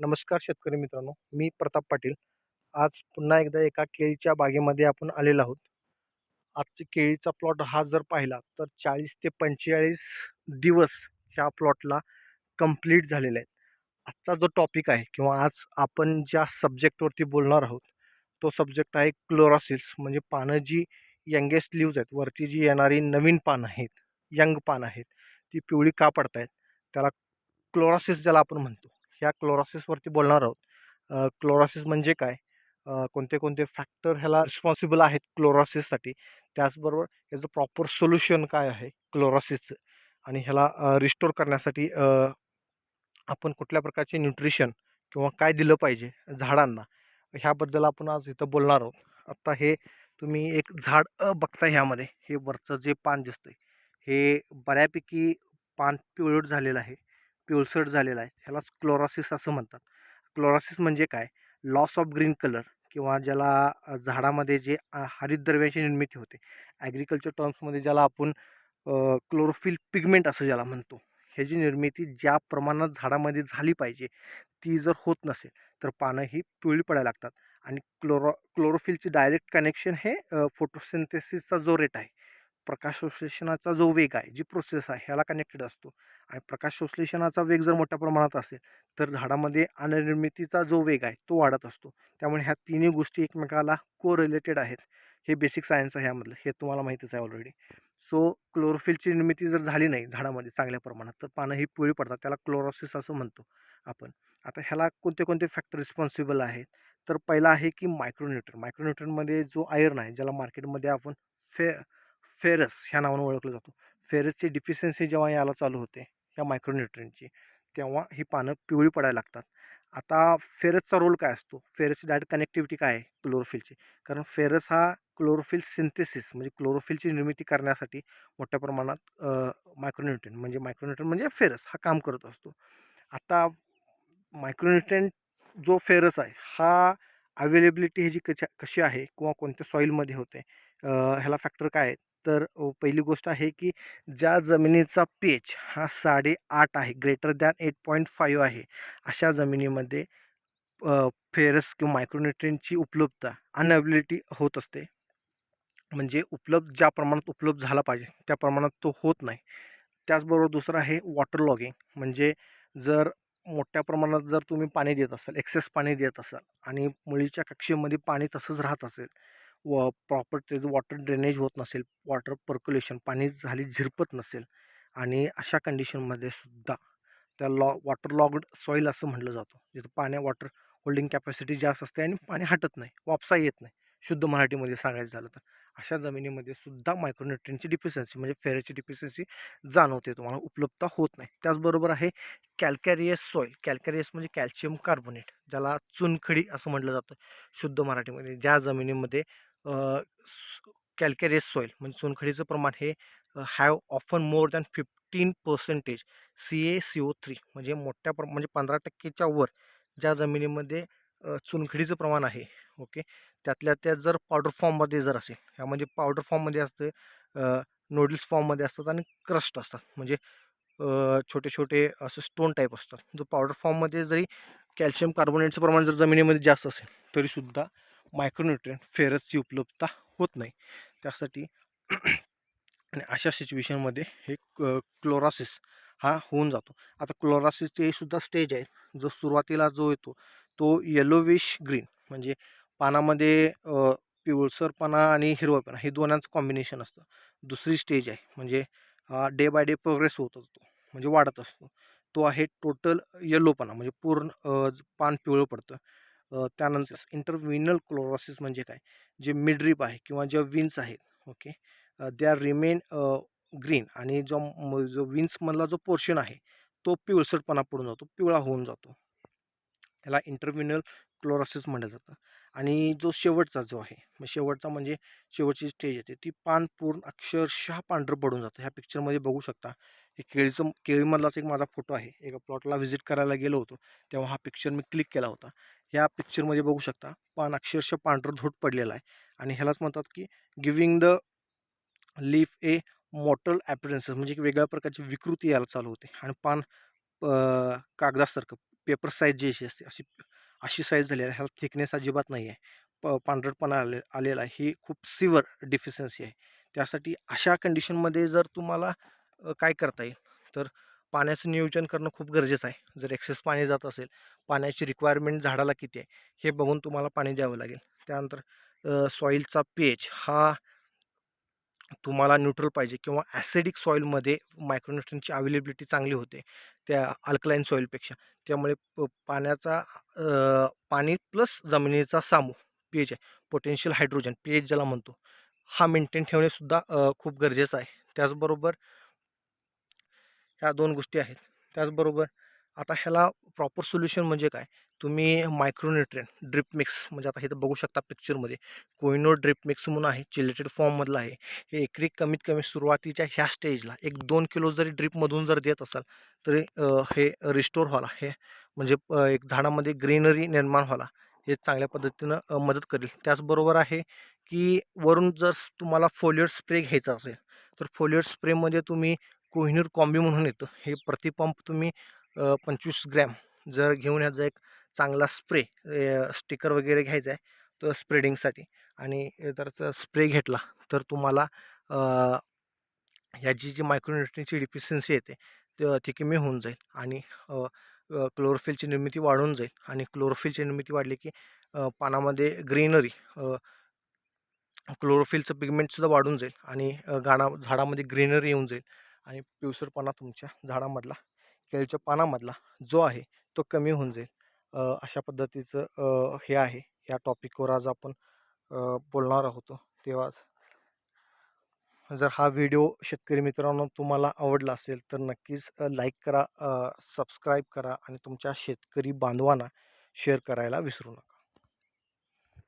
नमस्कार शेतकरी मित्रांनो मी प्रताप पाटील. आज पुन्हा एकदा एका केळीच्या बागेमध्ये आपण आलेलो आहोत. आजची केळीचा प्लॉट हा जर पाहिला तर चाळीस ते पंचेचाळीस दिवस ह्या प्लॉटला कंप्लीट झालेले आहेत. आजचा जो टॉपिक आहे किंवा आज आपण ज्या सब्जेक्टवरती बोलणार आहोत तो सब्जेक्ट आहे क्लोरॉसिल्स म्हणजे पानं जी यंगेस्ट लिव्ज आहेत वरती जी येणारी नवीन पानं आहेत यंग पानं आहेत ती पिवळी का पडत आहेत त्याला क्लोरॉसिस ज्याला आपण म्हणतो. ह्या क्लोरॉसिसवरती बोलणार आहोत. क्लोरॉसिस म्हणजे काय? कोणते कोणते फॅक्टर ह्याला रिस्पॉन्सिबल आहेत क्लोरॉसिससाठी त्याचबरोबर याचं प्रॉपर सोल्युशन काय आहे क्लोरॉसिसचं आणि ह्याला रिस्टोर करण्यासाठी आपण कुठल्या प्रकारचे न्यूट्रिशन किंवा काय दिलं पाहिजे झाडांना? ह्याबद्दल आपण आज इथं बोलणार आहोत. आत्ता हे तुम्ही एक झाड बघता ह्यामध्ये. हे वरचं जे पान दिसतंय हे बऱ्यापैकी पान पिवळट झालेलं आहे. पिवळसट झालेला आहे. ह्यालाच क्लोरॉसिस असं म्हणतात. क्लोरॉसिस म्हणजे काय? लॉस ऑफ ग्रीन कलर किंवा ज्याला झाडामध्ये जे हरितद्रव्याची निर्मिती होते. ॲग्रिकल्चर टर्म्समध्ये ज्याला आपण क्लोरोफिल पिगमेंट असं ज्याला म्हणतो. ह्याची निर्मिती ज्या प्रमाणात झाडामध्ये झाली पाहिजे ती जर होत नसेल तर पानं ही पिवळी पडायला लागतात. आणि क्लोरो क्लोरोफिलची डायरेक्ट कनेक्शन हे फोटोसिंथेसिसचा जो रेट आहे प्रकाशसंश्लेषणाचा जो वेग आहे जी प्रोसेस आहे ह्याला कनेक्टेड असतो. आणि प्रकाशसंश्लेषणाचा वेग जर मोठ्या प्रमाणात असेल तर झाडामध्ये अननिर्मितीचा जो वेग आहे तो वाढत असतो. त्यामुळे ह्या तिन्ही गोष्टी एकमेकाला को रिलेटेड आहेत. हे बेसिक सायन्स आहे ह्यामधलं. हे तुम्हाला माहितीच आहे ऑलरेडी सो क्लोरोफिलची निर्मिती जर झाली नाही झाडामध्ये चांगल्या प्रमाणात तर पानं ही पिवळी पडतात. त्याला क्लोरोसिस असं म्हणतो आपण. आता ह्याला कोणते कोणते फॅक्टर रिस्पॉन्सिबल आहेत? तर पहिला आहे की मायक्रोन्यूट्रन मायक्रोन्यूट्रनमध्ये जो आयर्न आहे ज्याला मार्केटमध्ये आपण फे फेरस ह्या नावानं ओळखलं जातो. फेरसची डिफिशियन्सी जेव्हा यायला चालू होते ह्या मायक्रोन्युट्रियनची तेव्हा ही पानं पिवळी पडायला लागतात. आता फेरसचा रोल काय असतो? फेरसची डायरेक्ट कनेक्टिव्हिटी काय आहे? क्लोरोफिलची कारण फेरस हा क्लोरोफिल सिंथेसिस म्हणजे क्लोरोफिलची निर्मिती करण्यासाठी मोठ्या प्रमाणात मायक्रोन्युट्रियन म्हणजे मायक्रोन्यूट्रन म्हणजे फेरस हा काम करत असतो. आता मायक्रोन्युट्रियन जो फेरस आहे हा अवेलेबिलिटी ह्याची कशा कशी आहे? किंवा कोणत्या सॉईलमध्ये होते? ह्याला फॅक्टर काय आहे? तर पहिली गोष्ट आहे की ज्या जमिनीचा पेच हा साडेआठ आहे greater than eight point five आहे अशा जमिनीमध्ये फेरस किंवा मायक्रोन्युट्रियनची उपलब्धता अनअबिलिटी होत असते. म्हणजे उपलब्ध ज्या प्रमाणात उपलब्ध झाला पाहिजे त्या प्रमाणात तो होत नाही. त्याचबरोबर दुसरं आहे वॉटर लॉगिंग म्हणजे जर मोठ्या प्रमाणात जर तुम्ही पाणी देत असाल एक्सेस पाणी देत असाल आणि मुळीच्या कक्षेमध्ये पाणी तसंच राहत असेल व प्रॉपर त्याचं वॉटर ड्रेनेज होत नसेल वॉटर पर्क्युलेशन पाणी झाली झिरपत नसेल आणि अशा कंडिशनमध्ये सुद्धा त्या लॉ वॉटर लॉग्ड सॉईल असं म्हटलं जातं जिथं पाण्या वॉटर होल्डिंग कॅपॅसिटी जास्त असते आणि पाणी हटत नाही वापसा येत नाही शुद्ध मराठीमध्ये सांगायचं झालं तर. अशा जमिनीमध्ये सुद्धा मायक्रोन्युट्रिनची डिफिशियन्सी म्हणजे फेरेची डिफिशियन्सी जाणवते. तुम्हाला उपलब्धता होत नाही. त्याचबरोबर आहे कॅल्कॅरियस सॉईल कॅल्कॅरियस म्हणजे कॅल्शियम कार्बोनेट ज्याला चुनखडी असं म्हटलं जातं शुद्ध मराठीमध्ये. ज्या जमिनीमध्ये कॅल्कॅरियस सॉईल म्हणजे चुनखडीचं प्रमाण हे have often more than fifteen percentage C A C O three म्हणजे मोठ्या प्र म्हणजे पंधरा टक्केच्या वर ज्या जमिनीमध्ये चुनखडीचं प्रमाण आहे ओके. त्यातल्या त्यात जर पावडर फॉर्ममध्ये जर असेल ह्यामध्ये पावडर फॉर्ममध्ये असतं नूडल्स फॉर्ममध्ये असतात आणि क्रस्ट असतात. म्हणजे छोटे छोटे असं स्टोन टाईप असतात. जो पावडर फॉर्ममध्ये जरी कॅल्शियम कार्बोनेटचं प्रमाण जर जमिनीमध्ये जास्त असेल तरीसुद्धा मायक्रोन्युट्रियन फेरसची उपलब्धता होत नाही. त्यासाठी आणि अशा सिच्युएशनमध्ये हे क्लोरासिस हा होऊन जातो. आता क्लोरासिसचे सुद्धा स्टेज आहे. जो सुरुवातीला जो येतो तो येलोविश ग्रीन म्हणजे पानामध्ये पिवळसरपणा आणि हिरवपणा हे दोनांचं कॉम्बिनेशन असतं. दुसरी स्टेज आहे म्हणजे डे बाय डे प्रोग्रेस होत असतो म्हणजे वाढत असतो. तो आहे टोटल येलोपणा म्हणजे पूर्ण पान पिवळं पडतं. त्यानंतर इंटरविनल क्लोरोसिस म्हणजे काय? जे मिडरिप आहे किंवा ज्या विन्स आहेत okay they are remain green आणि जो जो विन्समधला जो पोर्शन आहे तो पिवळसरपणा पडून जातो पिवळा होऊन जातो. ह्याला इंटरव्हिनल क्लोरोसिस म्हटलं जातं. आणि जो शेवटचा जो आहे मग शेवटचा म्हणजे शेवटची स्टेज येते ती पान पूर्ण अक्षरशः पांढरं पडून जातं. ह्या पिक्चरमध्ये बघू शकता हे केळीचं केळीमधलाच एक माझा फोटो आहे. एका प्लॉटला व्हिजिट करायला गेलो होतो तेव्हा हा पिक्चर मी क्लिक केला होता. या पिक्चरमध्ये बघू शकता पान अक्षरशः पांढरं धोट पडलेला आहे. आणि ह्यालाच म्हणतात की giving the leaf a mottle appearances म्हणजे एक वेगळ्या प्रकारची विकृती यायला चालू होते. आणि पान कागदासारखं पेपर साईज जी अशी असते अशी अशी साईज झालेली आहे. ह्याला थिकनेस अजिबात नाही आहे. प पांढरटपणा आले आलेला आहे. ही खूप सिवर डिफिशियन्सी आहे. त्यासाठी अशा कंडिशनमध्ये जर तुम्हाला काय करता येईल तर पाण्याचं नियोजन करणं खूप गरजेचं आहे. जर एक्सेस पाणी जात असेल पाण्याची रिक्वायरमेंट झाडाला किती आहे हे बघून तुम्हाला पाणी द्यावं लागेल. त्यानंतर सॉईलचा पेज हा तुम्हाला न्यूट्रल पाहिजे किंवा ॲसिडिक सॉईलमध्ये मायक्रोन्युट्रनची अवेलेबिलिटी चांगली होते त्या अल्कलाईन सॉईलपेक्षा त्यामुळे प पाण्याचा पाणी प्लस जमिनीचा सामू पी एच आहे. पोटेन्शियल हायड्रोजन पी एच ज्याला म्हणतो हा मेंटेन ठेवणेसुद्धा खूप गरजेचं आहे. त्याचबरोबर ह्या दोन गोष्टी आहेत. त्याचबरोबर आता ह्याला प्रॉपर सोल्युशन म्हणजे काय? तुम्ही मायक्रोन्युट्रियन ड्रिप मिक्स म्हणजे आता हे तर बघू शकता पिक्चरमध्ये कोइनो ड्रिप मिक्स म्हणून आहे चिलेटेड फॉर्ममधलं आहे. हे एकरी कमीत कमी सुरुवातीच्या ह्या स्टेजला एक दोन किलो जरी ड्रिपमधून जर देत असाल तरी हे रिस्टोर व्हाला हे म्हणजे एक झाडामध्ये ग्रीनरी निर्माण व्हाला हे चांगल्या पद्धतीनं मदत करेल. त्याचबरोबर आहे की वरून जर तुम्हाला फोलियर स्प्रे घ्यायचा असेल तर फोलियर स्प्रेमध्ये तुम्ही कोहिनूर कॉम्बी म्हणून येतं. हे प्रतिपंप तुम्ही पंचवीस ग्रॅम जर घेऊन ह्याचा एक चांगला स्प्रे स्टिकर वगैरे घ्यायचा आहे तर स्प्रेडिंगसाठी आणि जर स्प्रे घेतला तर तुम्हाला ह्याची जी मायक्रोन्युट्रिनची डिफिशियन्सी येते ती कमी होऊन जाईल आणि क्लोरोफिलची निर्मिती वाढून जाईल आणि क्लोरोफिलची निर्मिती वाढली की पानामध्ये ग्रीनरी क्लोरोफिलचं पिगमेंटसुद्धा वाढून जाईल आणि गाणा झाडामध्ये ग्रीनरी येऊन जाईल आणि पिवसरपणा तुमच्या झाडामधला केळीच्या पानामधला जो आहे तो कमी होऊन जाईल. अशा पद्धतीचं हे आहे. या टॉपिकवर आज आपण बोलणार आहोत तेव्हा जर हा व्हिडिओ शेतकरी मित्रांनो तुम्हाला आवडला असेल तर नक्कीच लाईक करा सबस्क्राईब करा आणि तुमच्या शेतकरी बांधवांना शेअर करायला विसरू नका.